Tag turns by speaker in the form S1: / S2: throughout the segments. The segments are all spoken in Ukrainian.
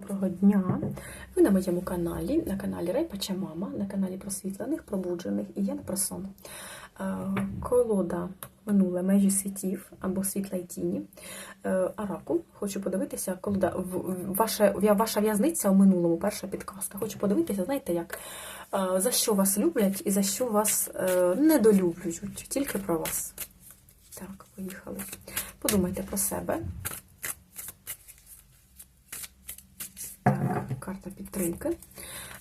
S1: Доброго дня! Ви на моєму каналі, на каналі Рейпача Мама, на каналі просвітлених, пробуджених і я не про сон. Е, Колода минуле межі світів або світла й тіні. Е, Араку. Хочу подивитися, колода ваша, ваша в'язниця у минулому, перша підказка. Хочу подивитися, знаєте як, е, за що вас люблять і за що вас недолюблюють. Тільки про вас. Так, поїхали. Подумайте про себе. Так, карта підтримки.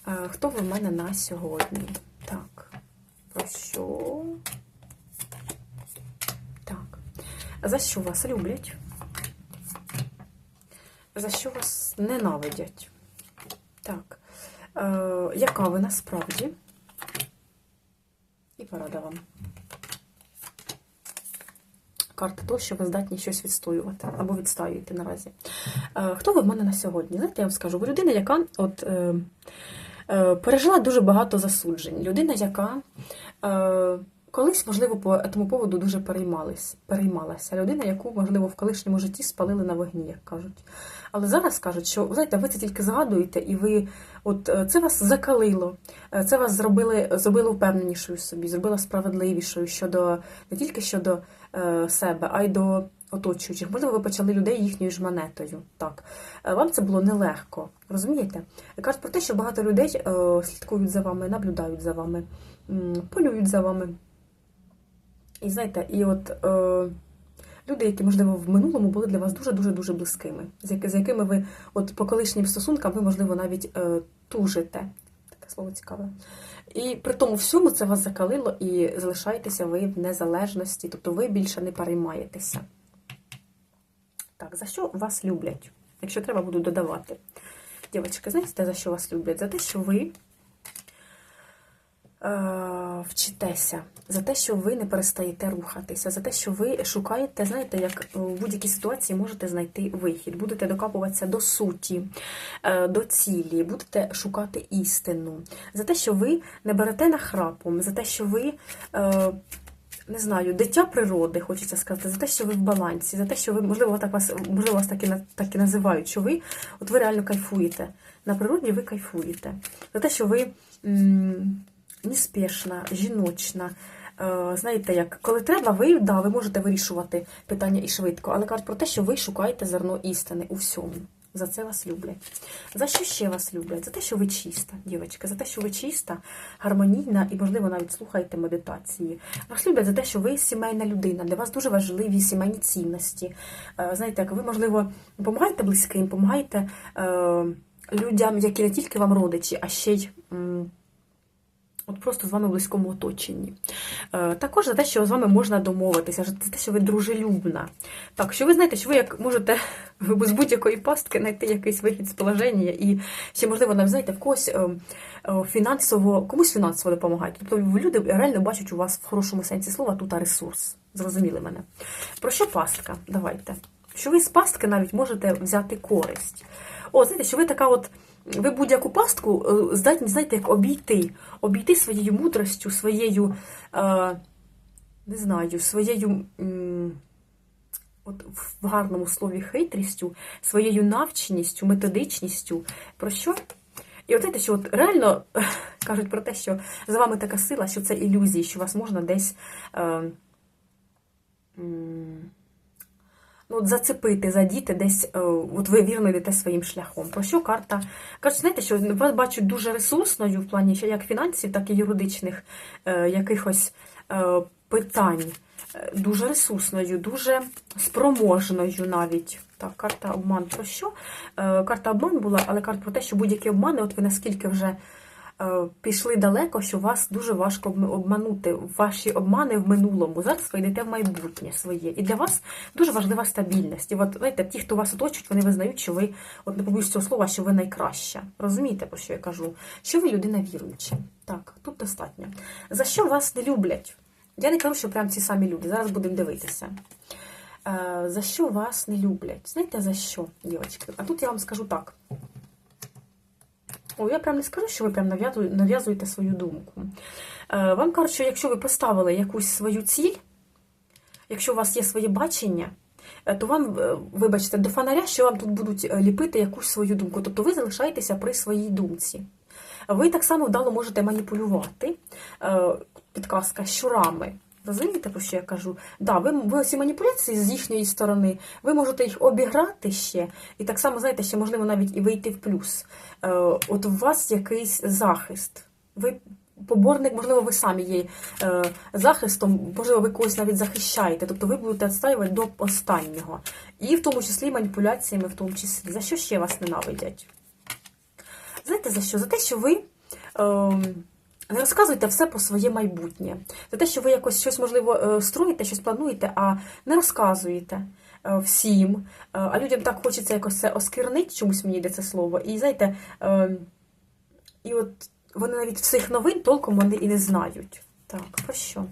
S1: Е, Хто ви в мене на сьогодні? Так, про що? Так. За що вас люблять? За що вас ненавидять? Так. Е, яка ви насправді? І порада вам. Карта того, що ви здатні щось відстоювати або відстаюєте наразі. Е, Хто ви в мене на сьогодні? Знаєте, я вам скажу, ви людина, яка от, е, е, пережила дуже багато засуджень. Людина, яка е, колись, можливо, по тому поводу дуже переймалась, переймалася. Людина, яку, можливо, в колишньому житті спалили на вогні, як кажуть. Але зараз кажуть, що знаєте, ви це тільки згадуєте, і ви от е, це вас закалило, е, це вас зробили, зробило впевненішою собі, зробило справедливішою щодо не тільки щодо е, себе, а й до оточуючих. Можливо, ви почали людей їхньою ж монетою. Так. Е, Вам це було нелегко. Розумієте? Кажуть про те, що багато людей е, слідкують за вами, наблюдають за вами, полюють за вами. І знаєте, і от е, люди, які, можливо, в минулому були для вас дуже-дуже дуже близькими, з яки- з якими ви от по колишнім стосункам ви, можливо, навіть е, тужите. Таке слово цікаве. І при тому всьому це вас закалило і залишаєтеся ви в незалежності, тобто ви більше не переймаєтеся. Так, за що вас люблять? Якщо треба, буду додавати. Дівчатки, знаєте, за що вас люблять? За те, що ви вчитеся, за те, що ви не перестаєте рухатися, за те, що ви шукаєте, знаєте, як в будь-якій ситуації можете знайти вихід, будете докапуватися до суті, е, до цілі, будете шукати істину, за те, що ви не берете нахрапом, за те, що ви. Е, не знаю, дитя природи, хочеться сказати, за те, що ви в балансі, за те, що ви, можливо, так вас, можливо, вас так і, так і називають, що ви, от ви реально кайфуєте. На природі ви кайфуєте. За те, що ви м, неспішна, жіночна. Е, знаєте, як, коли треба, ви, да, ви можете вирішувати питання і швидко, але кажуть про те, що ви шукаєте зерно істини у всьому. За це вас люблять. За що ще вас люблять? За те, що ви чиста, дівчатка, за те, що ви чиста, гармонійна і, можливо, навіть слухаєте медитації. Вас люблять за те, що ви сімейна людина, для вас дуже важливі сімейні цінності. Е, Знаєте, як ви, можливо, допомагаєте близьким, допомагаєте е, людям, які не тільки вам родичі, а ще й. От просто з вами в близькому оточенні. Е, також за те, що з вами можна домовитися, за те, що ви дружелюбна. Так, що ви знаєте, що ви як можете з будь-якої пастки знайти якийсь вихід з положення, і ще, можливо, навіть знаєте, в когось е, е, фінансово, комусь фінансово допомагаєте. Тобто люди реально бачать у вас в хорошому сенсі слова тут ресурс. Зрозуміли мене. Про що пастка? Давайте. Що ви з пастки навіть можете взяти користь. О, знаєте, що ви така от. Ви будь-яку пастку е, здатні, знаєте, як обійти, обійти своєю мудростю, своєю, е, не знаю, своєю, от в гарному слові хитрістю, своєю навченістю, методичністю. Про що? І от знаєте, що от реально кажуть про те, що за вами така сила, що це ілюзії, що вас можна десь. Е, ну, зацепити, задіти десь, е, от ви вірно йдете своїм шляхом. Про що карта? Кажуть, знаєте, що вас бачать дуже ресурсною в плані ще як фінансів, так і юридичних е, якихось е, питань. Е, Дуже ресурсною, дуже спроможною навіть. Так, карта обман про що? Е, Карта обман була, але карта про те, що будь-які обмани, от ви наскільки вже пішли далеко, що вас дуже важко обманути. Ваші обмани в минулому. Зараз ви йдете в майбутнє своє. І для вас дуже важлива стабільність. І от знаєте, ті, хто вас оточують, вони визнають, що ви, от не побоюсь цього слова, що ви найкраща. Розумієте, про що я кажу? Що ви людина віруюча. Так, тут достатньо. За що вас не люблять? Я не кажу, що прям ці самі люди. Зараз будемо дивитися. Е, за що вас не люблять? Знаєте, за що, дівчатки? А тут я вам скажу так. О, я прям не скажу, що ви прям нав'язуєте свою думку. Е, Вам кажуть, що якщо ви поставили якусь свою ціль, якщо у вас є своє бачення, е, то вам, е, вибачте, до фонаря, що вам тут будуть ліпити якусь свою думку. Тобто ви залишаєтеся при своїй думці. Ви так само вдало можете маніпулювати. Підказка щурами. Розумієте, про що я кажу? Да, ви, ви ці маніпуляції з їхньої сторони, ви можете їх обіграти ще, і так само, знаєте, ще можливо навіть і вийти в плюс. Е, От у вас якийсь захист. Ви поборник, можливо, ви самі є е, захистом, можливо, ви когось навіть захищаєте, тобто ви будете відстоювати до останнього. І в тому числі маніпуляціями, в тому числі. За що ще вас ненавидять? Знаєте за що? За те, що ви. Е, не розказуйте все про своє майбутнє. За те, що ви якось щось, можливо, е, строїте, щось плануєте, а не розказуєте е, всім. Е, А людям так хочеться якось це оскірнити, чомусь мені йде це слово. І знаєте, і от вони навіть всіх новин толком вони і не знають. Так, про що?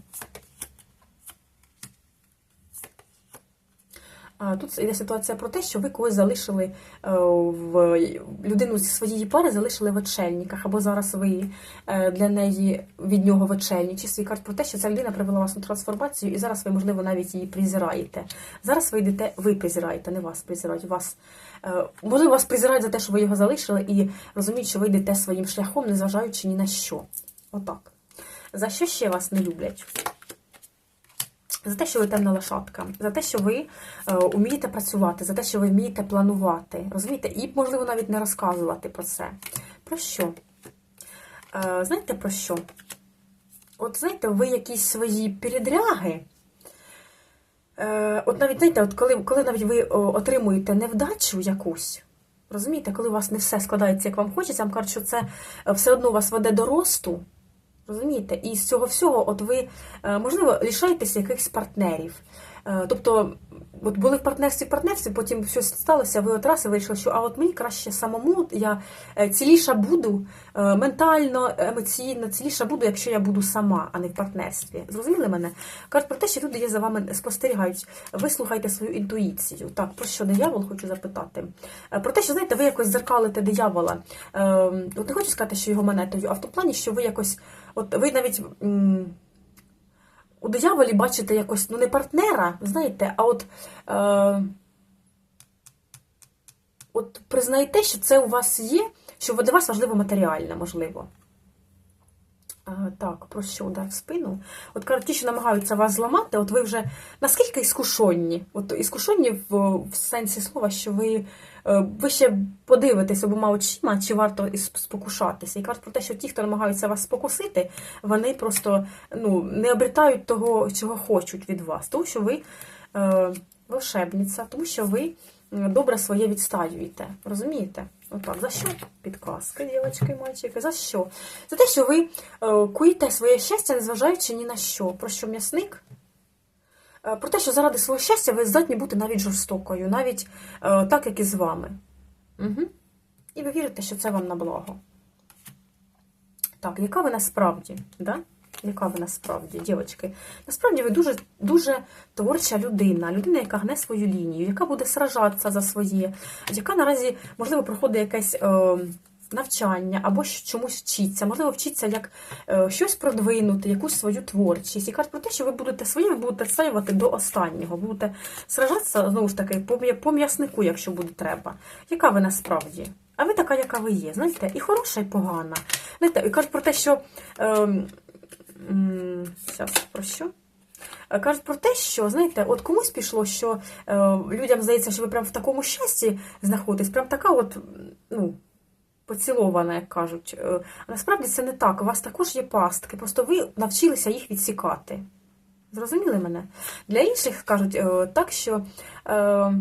S1: Тут йде ситуація про те, що ви когось залишили е, в людину зі своєї пари, залишили в очельниках, або зараз ви е, для неї від нього в очельничестві. І кажуть про те, що ця людина привела вас на трансформацію, і зараз ви, можливо, навіть її презираєте. Зараз ви йдете, ви презираєте, не вас презирають. Вас, е, можливо, вас презирають за те, що ви його залишили, і розуміють, що ви йдете своїм шляхом, незважаючи ні на що. Отак. За що ще вас не люблять? За те, що ви темна лошадка, за те, що ви е, вмієте працювати, за те, що ви вмієте планувати. Розумієте? І, можливо, навіть не розказувати про це. Про що? Е, знаєте про що? От знаєте, ви якісь свої передряги. Е, от навіть, знаєте, от коли, коли навіть ви отримуєте невдачу якусь, розумієте, коли у вас не все складається, як вам хочеться, вам кажуть, що це е, все одно вас веде до росту. Розумієте? І з цього всього, от ви, е, можливо, лишаєтеся якихось партнерів. Е, Тобто, от були в партнерстві в партнерстві, потім щось сталося, ви от раз і вирішили, що а от мені краще самому, я е, ціліша буду е, ментально, емоційно, ціліша буду, якщо я буду сама, а не в партнерстві. Зрозуміли мене? Кажуть про те, що люди є за вами спостерігають. Ви слухайте свою інтуїцію. Так, про що диявол хочу запитати? Е, Про те, що знаєте, ви якось зеркалите диявола. Е, От не хочу сказати, що його монетою, а в тому плані, що ви якось, от ви навіть. У дияволі бачите якось, ну не партнера, знаєте, а от, е, от признайте, що це у вас є, що для вас важливо матеріальне, можливо. Е, так, про що удар в спину? От кажуть, ті, що намагаються вас зламати, от ви вже наскільки іскушонні? От іскушонні в, в сенсі слова, що ви, е, ви ще подивитесь обома очима, чи варто спокушатися. І кажуть про те, що ті, хто намагаються вас спокусити, вони просто ну, не обретають того, чого хочуть від вас. Тому що ви е, волшебниця, тому що ви добре своє відстаюєте. Розумієте? Отак, за що підказка, дівчатки, мальчики? За що? За те, що ви е, куєте своє щастя, незважаючи ні на що. Про що м'ясник? Е, Про те, що заради свого щастя ви здатні бути навіть жорстокою, навіть е, так, як і з вами. Угу. І ви вірите, що це вам на благо. Так, яка ви насправді? Да? Яка ви насправді, дівчатки? Насправді ви дуже дуже творча людина, людина, яка гне свою лінію, яка буде сражатися за своє, яка наразі, можливо, проходить якесь е, навчання або чомусь вчиться, можливо, вчиться як е, щось продвинути, якусь свою творчість. І кажуть про те, що ви будете своє, ви будете відстоювати до останнього, будете сражатися, знову ж таки, по, м'яснику, якщо буде треба. Яка ви насправді? А ви така, яка ви є, знаєте, і хороша, і погана. Знаєте, і кажуть про те, що. Е, Зараз, про що? Кажуть про те, що, знаєте, от комусь пішло, що е, людям здається, що ви прям в такому щасті знаходитесь, прям така от, ну, поцілована, як кажуть. Е, насправді це не так. У вас також є пастки, просто ви навчилися їх відсікати. Зрозуміли мене? Для інших кажуть е, так, що е,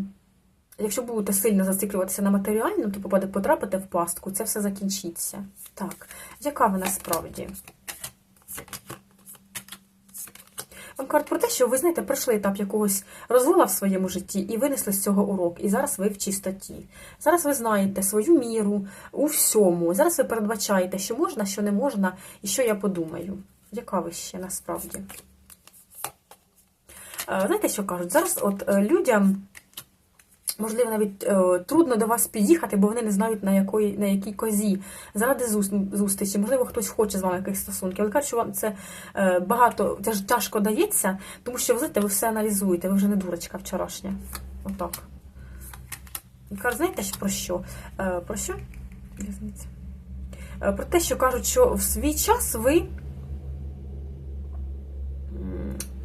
S1: якщо будете сильно зациклюватися на матеріальному, то потрапите в пастку, це все закінчиться. Так, яка ви насправді? Вам кажуть про те, що ви знаєте, пройшли етап якогось розлила в своєму житті і винесли з цього урок. І зараз ви в чистоті. Зараз ви знаєте свою міру у всьому. Зараз ви передбачаєте, що можна, що не можна, і що я подумаю. Яка ви ще насправді? Е, Знаєте, що кажуть? Зараз от е, людям Можливо, навіть е, трудно до вас під'їхати, бо вони не знають на якої на якій козі. Заради зустрічі, можливо, хтось хоче з вами якихось стосунків. Але кажуть, що вам це е, багато тяжко дається, тому що ви знаєте, ви все аналізуєте, ви вже не дурочка вчорашня. Отак. І кажуть, знаєте про що? Е, про що? Е, Про те, що кажуть, що в свій час ви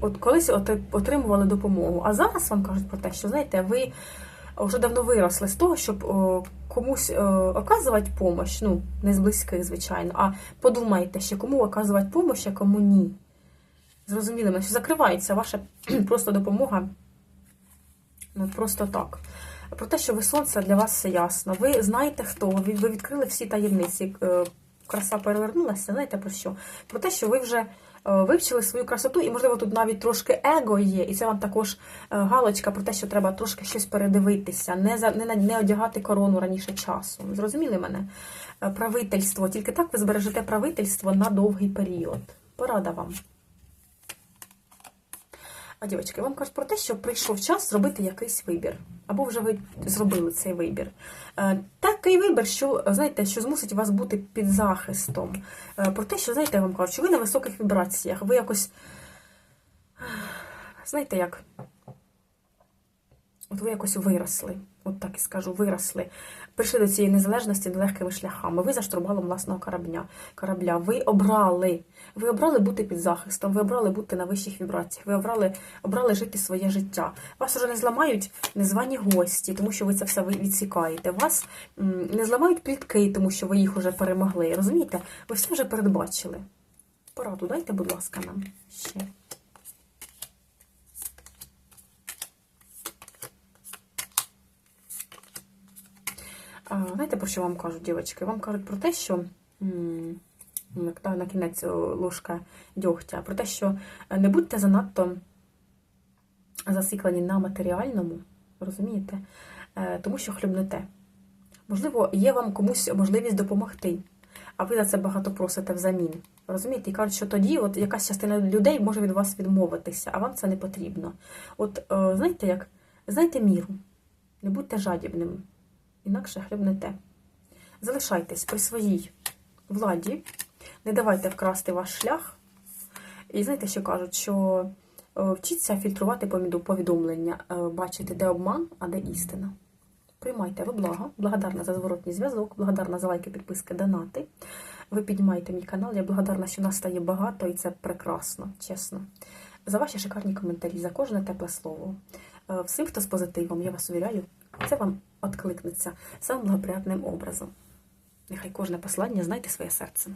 S1: от колись отримували допомогу. А зараз вам кажуть про те, що знаєте, ви вже давно виросли з того, щоб комусь о, оказувати допомогу, ну, не з близьких, звичайно, а подумайте, ще кому оказувати допомогу, а кому ні. Зрозуміли що закривається ваша просто допомога. Ну, просто так. Про те, що ви сонце для вас все ясно. Ви знаєте, хто ви, відкрили всі таємниці. Е, Краса перевернулася. Знаєте про що? Про те, що ви вже е, вивчили свою красоту, і, можливо, тут навіть трошки его є, і це вам також е, галочка про те, що треба трошки щось передивитися, не за не, не одягати корону раніше часу. Зрозуміли мене? Е, Правительство. Тільки так ви збережете правительство на довгий період. Порада вам. А дівчатки, вам кажуть про те, що прийшов час зробити якийсь вибір. Або вже ви зробили цей вибір. Е, Такий вибір, що знаєте, що змусить вас бути під захистом. Е, Про те, що знаєте, я вам кажу, що ви на високих вібраціях, ви якось. Знаєте як? От ви якось виросли, от так і скажу, виросли. Прийшли до цієї незалежності нелегкими шляхами. Ви за штурвалом власного корабля. корабля. Ви обрали. Ви обрали бути під захистом, ви обрали бути на вищих вібраціях, ви обрали, обрали жити своє життя. Вас уже не зламають незвані гості, тому що ви це все відсікаєте. Вас не зламають плітки, тому що ви їх уже перемогли. Розумієте? Ви все вже передбачили. Пораду дайте, будь ласка, нам ще. Знаєте, про що вам кажуть, дівчатки? Вам кажуть про те, що на кінець ложка дьогтя, про те, що не будьте занадто засіклені на матеріальному, розумієте? Е, Тому що хлюбнете. Можливо, є вам комусь можливість допомогти, а ви за це багато просите взамін. Розумієте? І кажуть, що тоді от якась частина людей може від вас відмовитися, а вам це не потрібно. От е, знаєте як? Знайте міру, не будьте жадібним, інакше хлібнете. Залишайтесь при своїй владі, не давайте вкрасти ваш шлях. І знаєте, що кажуть, що е, вчіться фільтрувати повідомлення, е, бачити, де обман, а де істина. Приймайте ви благо, благодарна за зворотній зв'язок, благодарна за лайки, підписки, донати. Ви піднімаєте мій канал. Я благодарна, що нас стає багато, і це прекрасно, чесно. За ваші шикарні коментарі, за кожне тепле слово. Е, Всім, хто з позитивом, я вас увіряю, це вам откликнеться самим благоприятним образом. Нехай кожне послання знайте своє серце.